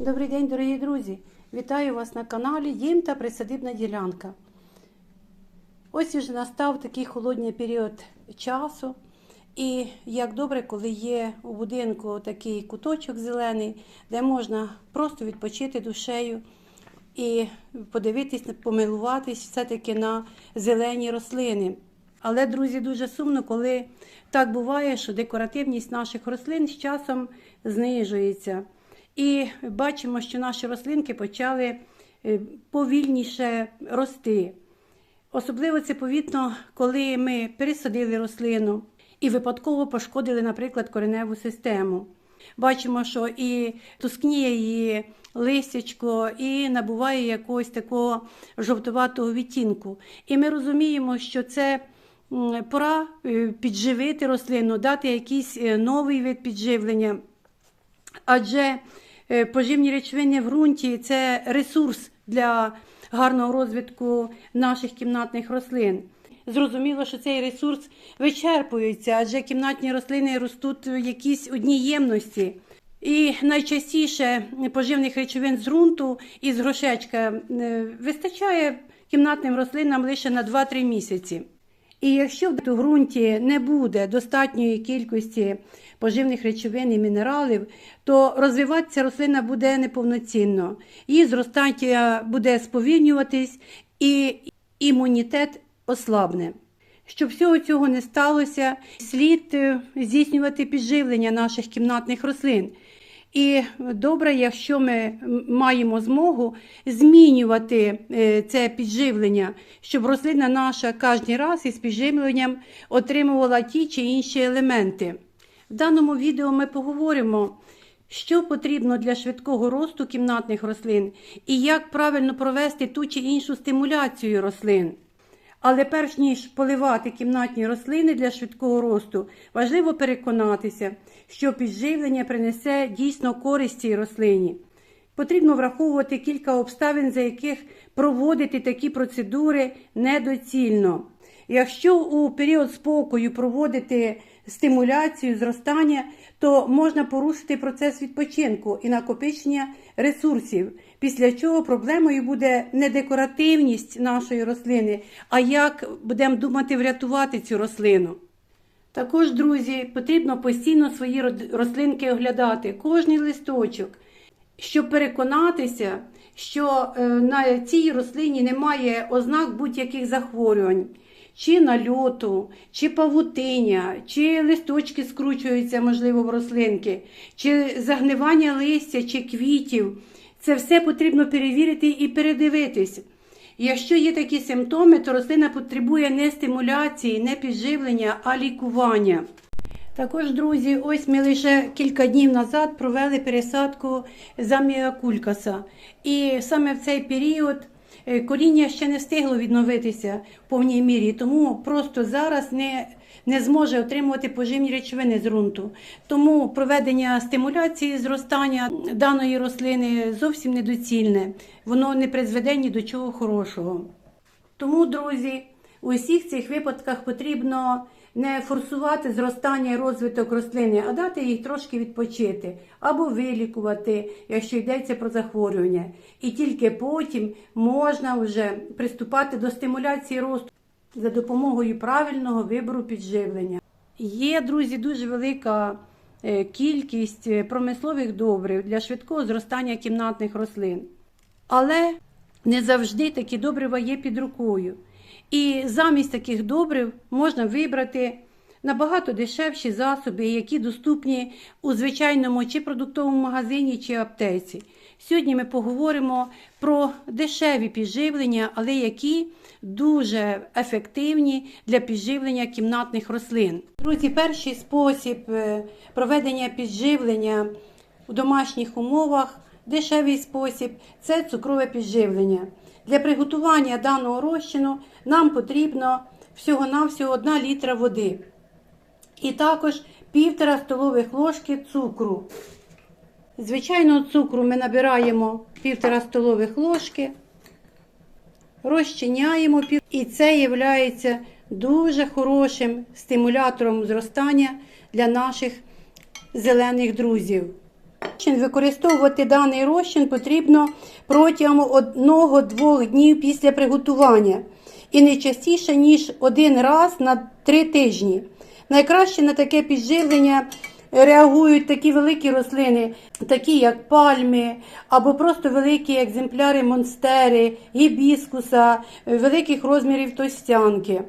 Добрий день, дорогі друзі! Вітаю вас на каналі Дім та Присадибна ділянка. Ось уже настав такий холодний період часу. І як добре, коли є у будинку такий куточок зелений, де можна просто відпочити душею і подивитись, помилуватись все-таки на зелені рослини. Але, друзі, дуже сумно, коли так буває, що декоративність наших рослин з часом знижується. І бачимо, що наші рослинки почали е, повільніше рости. Особливо це повітно, коли ми пересадили рослину і випадково пошкодили, наприклад, кореневу систему. Бачимо, що і тускніє її листячко, і набуває якогось такого жовтуватого відтінку. І ми розуміємо, що це пора е, підживити рослину, дати якийсь е, новий вид підживлення. Адже е, поживні речовини в ґрунті це ресурс для гарного розвитку наших кімнатних рослин. Зрозуміло, що цей ресурс вичерпується, адже кімнатні рослини ростуть в якійсь одній ємності. І найчастіше поживних речовин з ґрунту і з грошечка е, вистачає кімнатним рослинам лише на 2-3 місяці. І якщо в ґрунті не буде достатньої кількості поживних речовин і мінералів, то розвиватися рослина буде неповноцінно. Її зростання буде сповільнюватись і імунітет ослабне. Щоб всього цього не сталося, слід е, здійснювати підживлення наших кімнатних рослин. І добре, якщо ми маємо змогу змінювати е, це підживлення, щоб рослина наша кожен раз із підживленням отримувала ті чи інші елементи. В даному відео ми поговоримо, що потрібно для швидкого росту кімнатних рослин і як правильно провести ту чи іншу стимуляцію рослин. Але перш ніж поливати кімнатні рослини для швидкого росту, важливо переконатися, що підживлення принесе дійсно користь цій рослині. Потрібно враховувати кілька обставин, за яких проводити такі процедури недоцільно. Якщо у період спокою проводити стимуляцію зростання, то можна порушити процес відпочинку і накопичення ресурсів, після чого проблемою буде не декоративність нашої рослини, а як будемо думати врятувати цю рослину. Також, друзі, потрібно постійно свої рослинки оглядати, кожний листочок, щоб переконатися, що е, на цій рослині немає ознак будь-яких захворювань, чи нальоту, чи павутиння, чи листочки скручуються, можливо, в рослинки, чи загнивання листя, чи квітів. Це все потрібно перевірити і передивитись. Якщо є такі симптоми, то рослина потребує не стимуляції, не підживлення, а лікування. Також, друзі, ось ми лише кілька днів назад провели пересадку замія кулькаса. І саме в цей період коріння ще не встигло відновитися в повній мірі, тому просто зараз не, не зможе отримувати поживні речовини з ґрунту. Тому проведення стимуляції зростання даної рослини зовсім недоцільне. Воно не призведе ні до чого хорошого. Тому, друзі, у всіх цих випадках потрібно не форсувати зростання і розвиток рослини, а дати їй трошки відпочити або вилікувати, якщо йдеться про захворювання. І тільки потім можна вже приступати до стимуляції росту за допомогою правильного вибору підживлення. Є, друзі, дуже велика е, кількість е, промислових добрив для швидкого зростання кімнатних рослин. Але не завжди такі добрива є під рукою. І замість таких добрив можна вибрати набагато дешевші засоби, які доступні у звичайному чи продуктовому магазині, чи аптеці. Сьогодні ми поговоримо про дешеві підживлення, але які дуже ефективні для підживлення кімнатних рослин. Друзі, перший спосіб е, проведення підживлення у домашніх умовах дешевий спосіб це цукрове підживлення. Для приготування даного розчину нам потрібно всього-навсього 1 літра води. І також півтора столових ложки цукру. Звичайного цукру ми набираємо півтора столових ложки, розчиняємо, і це є дуже хорошим стимулятором зростання для наших зелених друзів. Використовувати даний розчин потрібно протягом 1-2 днів після приготування і не частіше, ніж один раз на 3 тижні. Найкраще на таке підживлення реагують такі великі рослини, такі як пальми, або просто великі екземпляри монстери, гібіскуса, великих розмірів тостянки.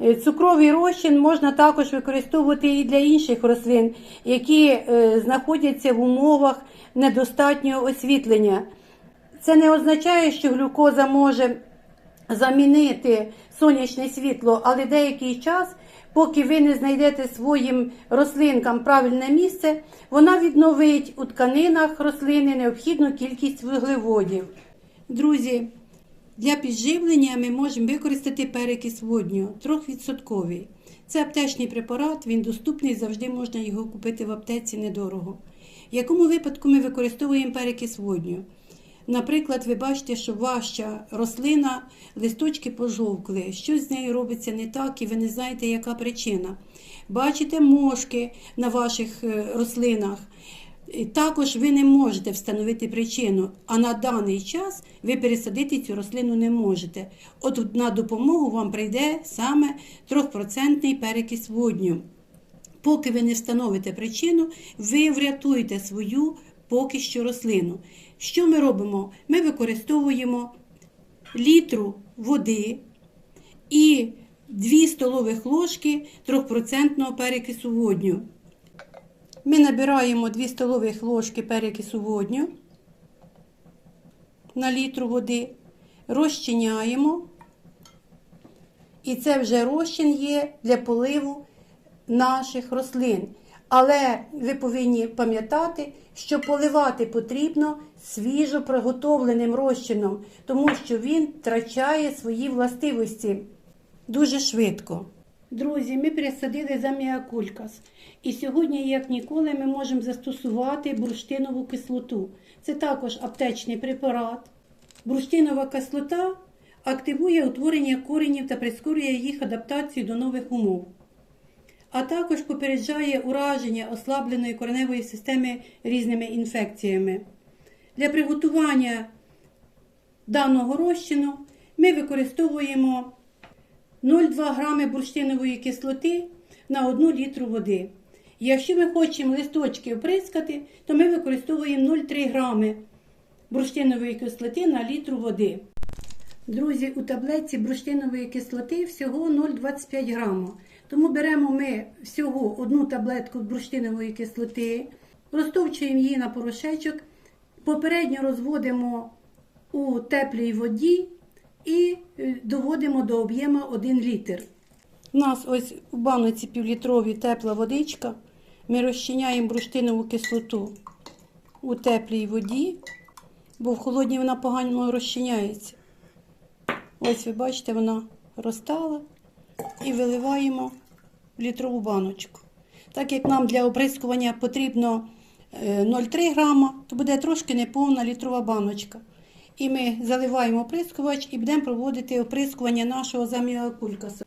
Е, Цукровий розчин можна також використовувати і для інших рослин, які е, знаходяться в умовах недостатнього освітлення. Це не означає, що глюкоза може замінити сонячне світло, але деякий час, поки ви не знайдете своїм рослинкам правильне місце, вона відновить у тканинах рослини необхідну кількість вуглеводів. Друзі, для підживлення ми можемо використати перекис водню, 3%. Це аптечний препарат, він доступний, завжди можна його купити в аптеці недорого. В якому випадку ми використовуємо перекис водню? Наприклад, ви бачите, що ваша рослина, листочки пожовкли, щось з нею робиться не так, і ви не знаєте, яка причина. Бачите мошки на ваших е, рослинах. І Також ви не можете встановити причину, а на даний час ви пересадити цю рослину не можете. От на допомогу вам прийде саме 3% перекис водню. Поки ви не встановите причину, ви врятуєте свою поки що рослину. Що ми робимо? Ми використовуємо літру води і 2 столових ложки 3% перекису водню. Ми набираємо 2 столових ложки перекису водню на літру води, розчиняємо. І це вже розчин є для поливу наших рослин. Але ви повинні пам'ятати, що поливати потрібно свіжо приготовленим розчином, тому що він втрачає свої властивості дуже швидко. Друзі, ми пересадили заміакулькас. І сьогодні, як ніколи, ми можемо застосувати бурштинову кислоту. Це також аптечний препарат. Бурштинова кислота активує утворення коренів та прискорює їх адаптацію до нових умов. А також попереджає ураження ослабленої кореневої системи різними інфекціями. Для приготування даного розчину ми використовуємо 0,2 грами бурштинової кислоти на 1 літру води. Якщо ми хочемо листочки оприскати, то ми використовуємо 0,3 грами бурштинової кислоти на літру води. Друзі, у таблетці бурштинової кислоти всього 0,25 граму. Тому беремо ми всього одну таблетку бурштинової кислоти, розтовчуємо її на порошечок, попередньо розводимо у теплій воді і е, доводимо до об'єму 1 літр. У нас ось у баноці півлітровій тепла водичка. Ми розчиняємо бурштинову кислоту у теплій воді, бо в холодній вона погано розчиняється. Ось ви бачите, вона розтала і виливаємо в літрову баночку. Так як нам для оприскування потрібно е, 0,3 грама, то буде трошки неповна літрова баночка. І ми заливаємо оприскувач і будемо проводити оприскування нашого заміакулькаса.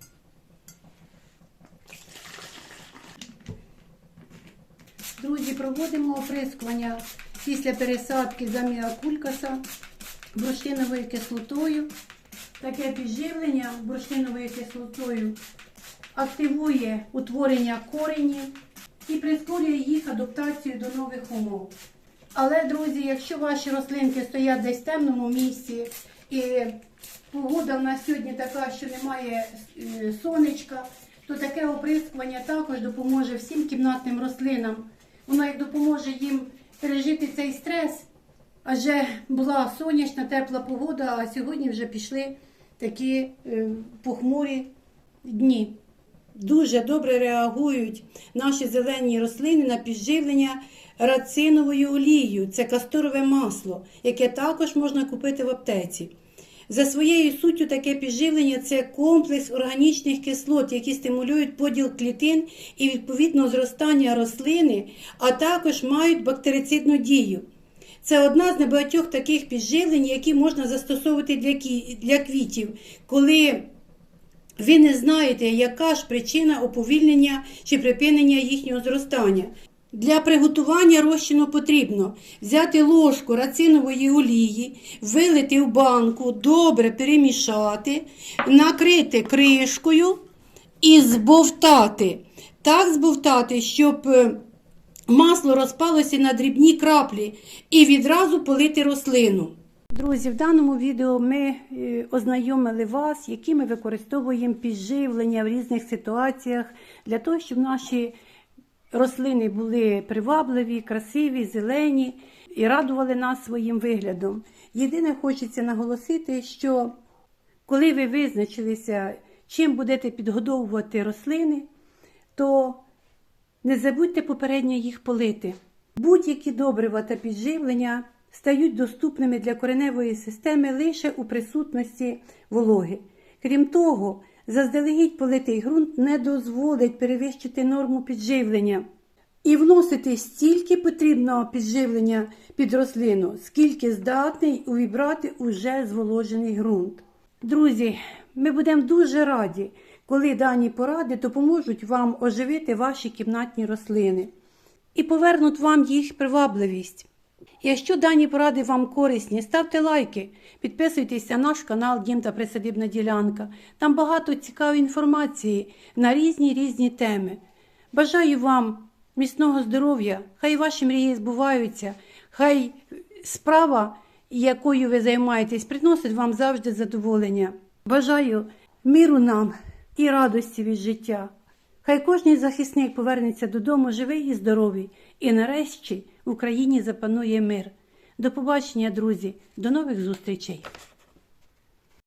Друзі, проводимо оприскування після пересадки заміакулькаса бурштиновою кислотою. Таке підживлення бурштиновою кислотою активує утворення коренів і прискорює їх адаптацію до нових умов. Але, друзі, якщо ваші рослинки стоять десь в темному місці, і погода в нас сьогодні така, що немає е, сонечка, то таке оприскування також допоможе всім кімнатним рослинам. Воно як допоможе їм пережити цей стрес, адже була сонячна, тепла погода, а сьогодні вже пішли такі е, похмурі дні. Дуже добре реагують наші зелені рослини на підживлення рациновою олією. Це касторове масло, яке також можна купити в аптеці. За своєю суттю таке підживлення це комплекс органічних кислот, які стимулюють поділ клітин і відповідно зростання рослини, а також мають бактерицидну дію. Це одна з небагатьох таких підживлень, які можна застосовувати для квітів, коли ви не знаєте, яка ж причина уповільнення чи припинення їхнього зростання. Для приготування розчину потрібно взяти ложку рацинової олії, вилити в банку, добре перемішати, накрити кришкою і збовтати. Так збовтати, щоб е, масло розпалося на дрібні краплі і відразу полити рослину. Друзі, в даному відео ми е, ознайомили вас, які ми використовуємо підживлення в різних ситуаціях для того, щоб наші рослини були привабливі, красиві, зелені і радували нас своїм виглядом. Єдине, хочеться наголосити, що коли ви визначилися, чим будете підгодовувати рослини, то не забудьте попередньо їх полити. Будь-які добрива та підживлення стають доступними для кореневої системи лише у присутності вологи. Крім того, заздалегідь политий ґрунт не дозволить перевищити норму підживлення і вносити стільки потрібного підживлення під рослину, скільки здатний увібрати уже зволожений ґрунт. Друзі, ми будемо дуже раді, коли дані поради допоможуть вам оживити ваші кімнатні рослини і повернуть вам їх привабливість. Якщо дані поради вам корисні, ставте лайки, підписуйтесь на наш канал Дім та Присадибна ділянка. Там багато цікавої інформації на різні різні теми. Бажаю вам міцного здоров'я, хай ваші мрії збуваються, хай справа, якою ви займаєтесь, приносить вам завжди задоволення. Бажаю миру нам і радості від життя. Хай кожний захисник повернеться додому живий і здоровий, і нарешті в Україні запанує мир. До побачення, друзі, до нових зустрічей!